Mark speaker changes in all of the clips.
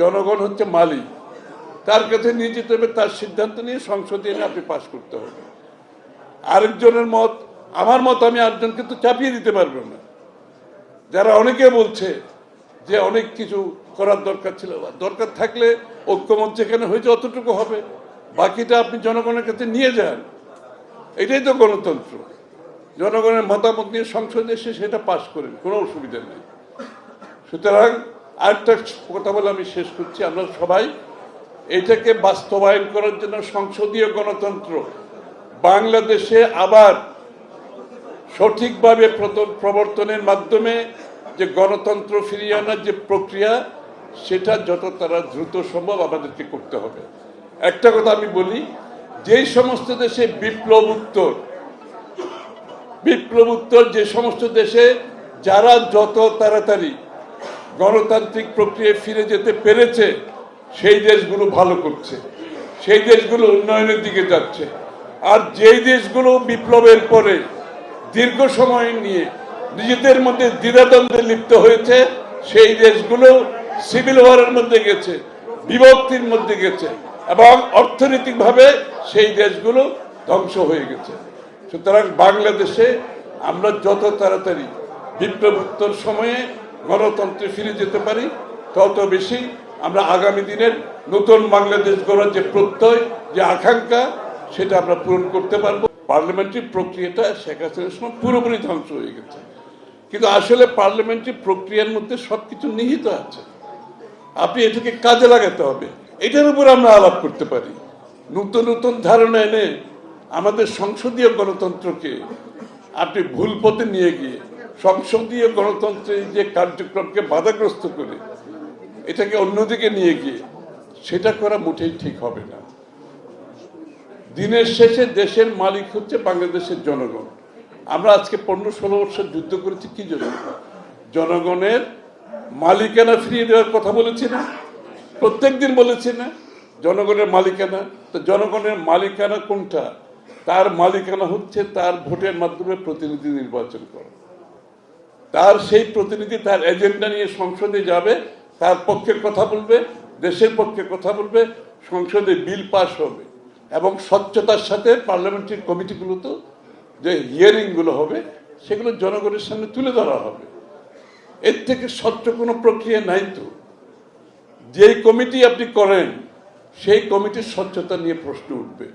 Speaker 1: জনগণ হচ্ছে মালিক। তার কাছে নিয়ে যেতে হবে, তার সিদ্ধান্ত নিয়ে সংসদে এনে আপনি পাশ করতে হবে। আরেকজনের মত, আমার মত, আমি আরেকজনকে তো চাপিয়ে দিতে পারব না। যারা অনেকে বলছে যে অনেক কিছু করার দরকার ছিল, দরকার থাকলে ঐক্যমত যেখানে হয়েছে, অতটুকু হবে। বাকিটা আপনি জনগণের কাছে নিয়ে যান। এটাই তো গণতন্ত্র। জনগণের মতামত নিয়ে সংসদে এসে সেটা পাশ করেন, কোনো অসুবিধা নেই। সুতরাং আরেকটা কথা বলে আমি শেষ করছি। আমরা সবাই এটাকে বাস্তবায়ন করার জন্য সংসদীয় গণতন্ত্র বাংলাদেশে আবার সঠিকভাবে প্রবর্তনের মাধ্যমে যে গণতন্ত্র ফিরিয়ে আনার যে প্রক্রিয়া, সেটা যত তারা দ্রুত সম্ভব আমাদেরকে করতে হবে। একটা কথা আমি বলি, যেই সমস্ত দেশে বিপ্লব উত্তর বিপ্লব উত্তর যে সমস্ত দেশে যারা যত তাড়াতাড়ি গণতান্ত্রিক প্রক্রিয়ায় ফিরে যেতে পেরেছে, সেই দেশগুলো ভালো করছে, সেই দেশগুলো উন্নয়নের দিকে যাচ্ছে। আর যেই দেশগুলো বিপ্লবের পরে দীর্ঘ সময় নিয়ে নিজেদের মধ্যে দ্বিধাদ্বন্দ্বে লিপ্ত হয়েছে, সেই দেশগুলো সিভিল ওয়ারের মধ্যে গেছে, বিভক্তির মধ্যে গেছে এবং অর্থনৈতিকভাবে সেই দেশগুলো ধ্বংস হয়ে গেছে। সুতরাং বাংলাদেশে আমরা যত তাড়াতাড়ি বিপ্লবোত্তর সময়ে গণতন্ত্রে ফিরে যেতে পারি। তত বেশি আমরা আগামী দিনের নতুন বাংলাদেশ গড়ার যে প্রত্যয়, যে আকাঙ্ক্ষা, সেটা আমরা পূরণ করতে পারব। পার্লামেন্টারি প্রক্রিয়াটা শেখ হাসিনার সময় পুরোপুরি ধ্বংস হয়ে গেছে। কিন্তু আসলে পার্লামেন্টারি প্রক্রিয়ার মধ্যে সবকিছু নিহিত আছে। আপনি এটাকে কাজে লাগাতে হবে। এটার উপর আমরা আলাপ করতে পারি। নতুন নতুন ধারণা এনে আমাদের সংসদীয় গণতন্ত্রকে আপনি ভুল পথে নিয়ে গিয়ে সংসদীয় গণতন্ত্রের যে কার্যক্রমকে বাধাগ্রস্ত করে এটাকে অন্যদিকে নিয়ে গিয়ে, সেটা করা মোটেই ঠিক হবে না। দিনের শেষে দেশের মালিক হচ্ছে বাংলাদেশের জনগণ। আমরা আজকে পনেরো ষোলো বছর যুদ্ধ করেছি, কি জন্য? জনগণের মালিকানা ফিরিয়ে দেওয়ার কথা বলেছি না। প্রত্যেক দিন বলেছি না, জনগণের মালিকানা। তো জনগণের মালিকানা কোনটা? তার মালিকানা হচ্ছে তার ভোটের মাধ্যমে প্রতিনিধি নির্বাচন করা। তার সেই প্রতিনিধি তার এজেন্ডা নিয়ে সংসদে যাবে, তার পক্ষে কথা বলবে, দেশের পক্ষে কথা বলবে, সংসদে বিল পাস হবে এবং স্বচ্ছতার সাথে পার্লামেন্টারি কমিটিগুলোতে যে হিয়ারিংগুলো হবে, সেগুলো জনগণের সামনে তুলে ধরা হবে। এর থেকে স্বচ্ছ কোনো প্রক্রিয়া নাই তো। যেই কমিটি আপনি করেন, সেই কমিটির স্বচ্ছতা নিয়ে প্রশ্ন উঠবে।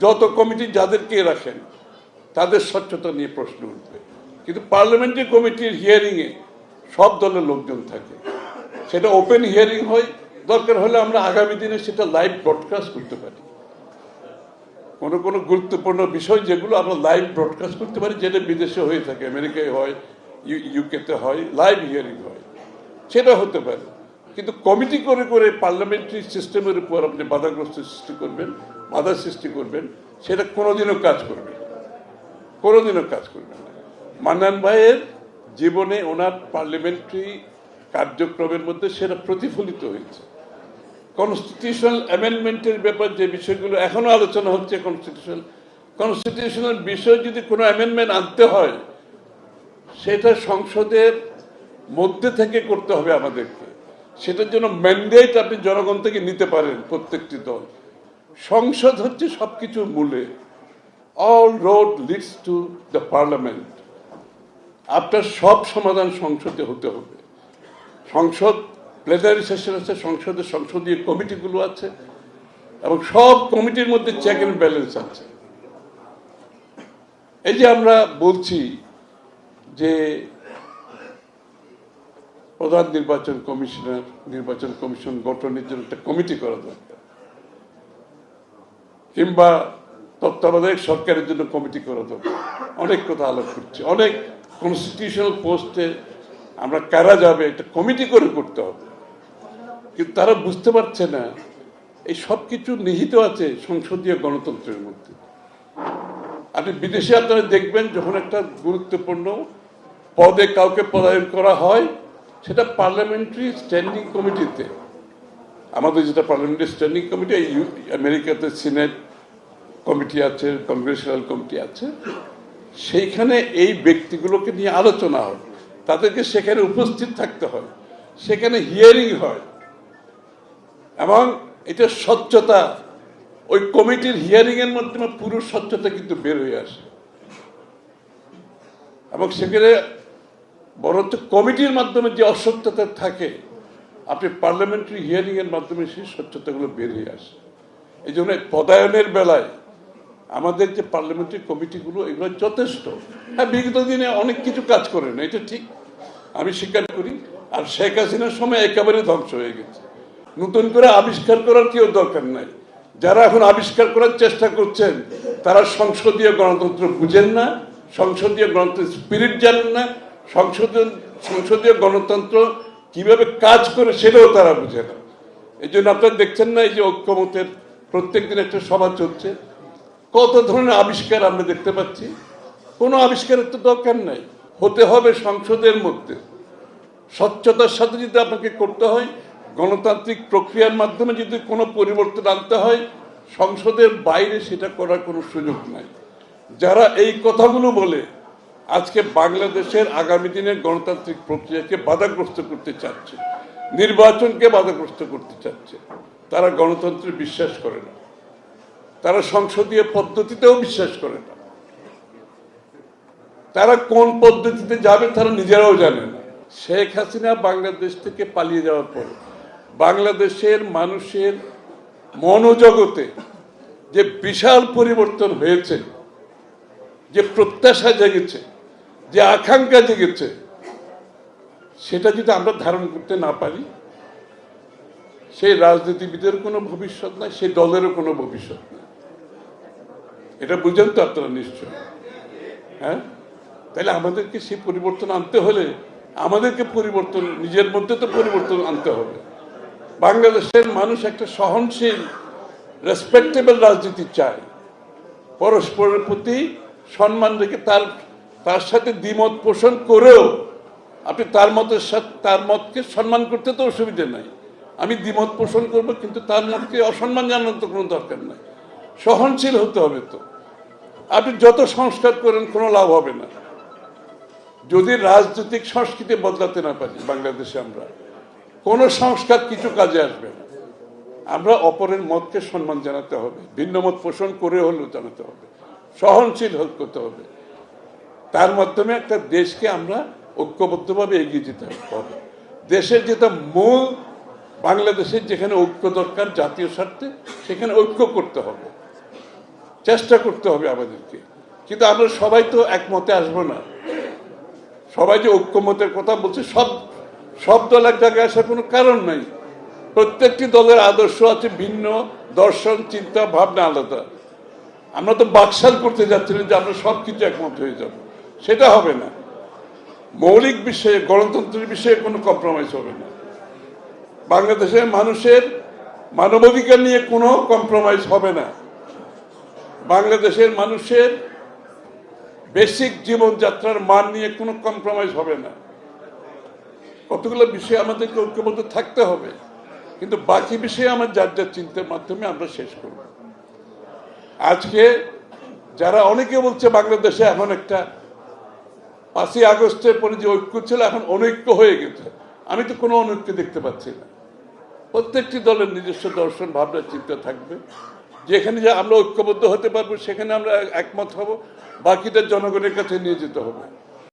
Speaker 1: যত কমিটি যাদেরকে রাখেন, তাদের স্বচ্ছতা নিয়ে প্রশ্ন উঠবে। কিন্তু পার্লামেন্টারি কমিটির হিয়ারিংয়ে সব দলের লোকজন থাকে। সেটা ওপেন হিয়ারিং হয়, দরকার হলে আমরা আগামী দিনে সেটা লাইভ ব্রডকাস্ট করতে পারি। কোনো কোনো গুরুত্বপূর্ণ বিষয় যেগুলো আমরা লাইভ ব্রডকাস্ট করতে পারি, যেটা বিদেশে হয়ে থাকে, আমেরিকায় হয় ইউকেতে হয় লাইভ হিয়ারিং হয়। সেটা হতে পারে। কিন্তু কমিটি করে করে পার্লামেন্টারি সিস্টেমের উপর আপনি বাধাগ্রস্ত সৃষ্টি করবেন, বাধা সৃষ্টি করবেন, সেটা কোনোদিনও কাজ করবে কোনোদিনও কাজ করবে না। মান্নান ভাইয়ের জীবনে ওনার পার্লামেন্টারি কার্যক্রমের মধ্যে সেটা প্রতিফলিত হয়েছে। কনস্টিটিউশনাল অ্যামেন্ডমেন্টের ব্যাপার যে বিষয়গুলো এখনও আলোচনা হচ্ছে কনস্টিটিউশনাল কনস্টিটিউশনাল বিষয় যদি কোনো অ্যামেন্ডমেন্ট আনতে হয়, সেটা সংসদের মধ্যে থেকে করতে হবে আমাদেরকে। সেটার জন্য ম্যান্ডেট আপনি জনগণ থেকে নিতে পারেন প্রত্যেকটি দল। সংসদ হচ্ছে সবকিছুর মূলে। All road leads to the parliament আপনার সব সমাধান সংসদে হতে হবে। সংসদ প্লেনারি সেশন আছে, সংসদের সংসদীয় কমিটিগুলো আছে, এবং সব কমিটির মধ্যে চেক অ্যান্ড ব্যালেন্স আছে। এই যে আমরা বলছি যে প্রধান নির্বাচন কমিশনার, নির্বাচন কমিশন গঠনের জন্য একটা কমিটি করা দরকার, কিংবা তত্ত্বাবধায়ক সরকারের জন্য কমিটি করা দরকার। অনেক কথা আলাপ করছি, অনেক কনস্টিটিউশনাল পোস্টে আমরা কারা যাবে, এটা কমিটি করে করতে হবে। কিন্তু তারা বুঝতে পারছে না, এই সব কিছু নিহিত আছে সংসদীয় গণতন্ত্রের মধ্যে। আপনি বিদেশে আপনারা দেখবেন যখন একটা গুরুত্বপূর্ণ পদে কাউকে পদায়ন করা হয়, সেটা পার্লামেন্টারি স্ট্যান্ডিং কমিটিতে আমাদের যেটা পার্লামেন্টারি স্ট্যান্ডিং কমিটি আমেরিকাতে সিনেট কমিটি আছে কংগ্রেশনাল কমিটি আছে সেইখানে এই ব্যক্তিগুলোকে নিয়ে আলোচনা হয়। তাদেরকে সেখানে উপস্থিত থাকতে হয়। সেখানে হিয়ারিং হয়। এবং এটা স্বচ্ছতা, ওই কমিটির হিয়ারিং এর মাধ্যমে পুরো স্বচ্ছতা কিন্তু বের হয়ে আসে। এবং সেখানে বরঞ্চ কমিটির মাধ্যমে যে অস্বচ্ছতা থাকে, আপনি পার্লামেন্টারি হিয়ারিং এর মাধ্যমে সেই স্বচ্ছতাগুলো বের হয়ে আসে। এই জন্য পদায়নের বেলায় আমাদের যে পার্লামেন্টারি কমিটিগুলো এগুলো যথেষ্ট। হ্যাঁ বিগত দিনে অনেক কিছু কাজ করে না এটা ঠিক। আমি স্বীকার করি, আর শেখ হাসিনার সময় একেবারে ধ্বংস হয়ে গেছে। নতুন করে আবিষ্কার করার কেউ দরকার নাই। যারা এখন আবিষ্কার করার চেষ্টা করছেন, তারা সংসদীয় গণতন্ত্র বুঝেন না, সংসদীয় গণতন্ত্র স্পিরিট জানেন না, সংসদীয় সংসদীয় গণতন্ত্র কীভাবে কাজ করে সেটাও তারা বুঝে না। এই জন্য আপনারা দেখছেন না, এই যে ঐক্যমতের প্রত্যেক দিন একটা সভা চলছে। কত ধরনের আবিষ্কার আমরা দেখতে পাচ্ছি? কোনো আবিষ্কারের তো দরকার নাই। হতে হবে সংসদের মধ্যে। স্বচ্ছতার সাথে যদি আপনাকে করতে হয়, গণতান্ত্রিক প্রক্রিয়ার মাধ্যমে যদি কোনো পরিবর্তন আনতে হয়, সংসদের বাইরে সেটা করার কোনো সুযোগ নাই। যারা এই কথাগুলো বলে, আজকে বাংলাদেশের আগামী দিনের গণতান্ত্রিক প্রক্রিয়াকে বাধাগ্রস্ত করতে চাচ্ছে, নির্বাচনকে বাধাগ্রস্ত করতে চাচ্ছে, তারা গণতন্ত্রে বিশ্বাস করে না। তারা সংসদীয় পদ্ধতিতেও বিশ্বাস করে না। তারা কোন পদ্ধতিতে যাবে তারা নিজেরাও জানে না। শেখ হাসিনা বাংলাদেশ থেকে পালিয়ে যাওয়ার পর বাংলাদেশের মানুষের মনোজগতে যে বিশাল পরিবর্তন হয়েছে, যে প্রত্যাশা জেগেছে, যে আকাঙ্ক্ষা জেগেছে, সেটা যদি আমরা ধারণ করতে না পারি, সেই রাজনীতিবিদের কোনো ভবিষ্যৎ নাই, সেই দলেরও কোনো ভবিষ্যৎ নাই। এটা বুঝেন তো আপনারা নিশ্চয়। হ্যাঁ? তাহলে আমাদেরকে সেই পরিবর্তন আনতে হলে আমাদেরকে পরিবর্তন, নিজের মধ্যে তো পরিবর্তন আনতে হবে। বাংলাদেশের মানুষ একটা সহনশীল রেসপেক্টেবল রাজনীতি চায়। পরস্পরের প্রতি সম্মান রেখে তার তার সাথে দ্বিমত পোষণ করেও আপনি তার মতের সাথে, তার মতকে সম্মান করতে তো অসুবিধে নাই। আমি দ্বিমত পোষণ করব, কিন্তু তার মতকে অসম্মান জানানোর তো কোনো দরকার নাই। সহনশীল হতে হবে তো। আপনি যত সংস্কার করেন, কোনো লাভ হবে না। যদি রাজনৈতিক সংস্কৃতি বদলাতে না পারি, বাংলাদেশে আমরা, কোনো সংস্কার কিছু কাজে আসবে না। আমরা অপরের মতকে সম্মান জানাতে হবে, ভিন্ন মত পোষণ করে হলেও জানাতে হবে, সহনশীল করতে হবে। তার মাধ্যমে একটা দেশকে আমরা ঐক্যবদ্ধভাবে এগিয়ে যেতে হবে। দেশের যেটা মূল, বাংলাদেশের যেখানে ঐক্য দরকার, জাতীয় স্বার্থে, সেখানে ঐক্য করতে হবে। চেষ্টা করতে হবে আমাদেরকে। কিন্তু আমরা সবাই তো একমতে আসব না। সবাই যে ঐক্যমতের কথা বলছে, সব সব দল এক জায়গায় আসার কোনো কারণ নাই। প্রত্যেকটি দলের আদর্শ আছে ভিন্ন, দর্শন, চিন্তা, ভাবনা আলাদা। আমরা তো বাকশাল করতে যাচ্ছিলাম যে আমরা সব কিছু একমত হয়ে যাব। সেটা হবে না। মৌলিক বিষয়ে, গণতন্ত্রের বিষয়ে কোনো কম্প্রোমাইজ হবে না। বাংলাদেশের মানুষের মানবাধিকার নিয়ে কোনো কম্প্রোমাইজ হবে না। বাংলাদেশের মানুষের বেসিক জীবনযাত্রার মান নিয়ে কোনো কম্প্রোমাইজ হবে না। কতগুলো বিষয়ে আমাদেরকে ঐক্যবদ্ধ থাকতে হবে, কিন্তু বাকি বিষয়ে আমার যার যার চিন্তার মাধ্যমে আমরা শেষ করব। আজকে যারা অনেকে বলছে বাংলাদেশে এখন একটা পাঁচই আগস্টের পরে যে ঐক্য ছিল, এখন অনৈক্য হয়ে গেছে। আমি তো কোনো অনৈক্য দেখতে পাচ্ছি না। প্রত্যেকটি দলের নিজস্ব দর্শন, ভাবনা, চিন্তা থাকবে। যেখানে যে আমরা ঐক্যবদ্ধ হতে পারব, সেখানে আমরা একমত হব। বাকিটা জনগণের কাছে নিয়ে যেতে হবে।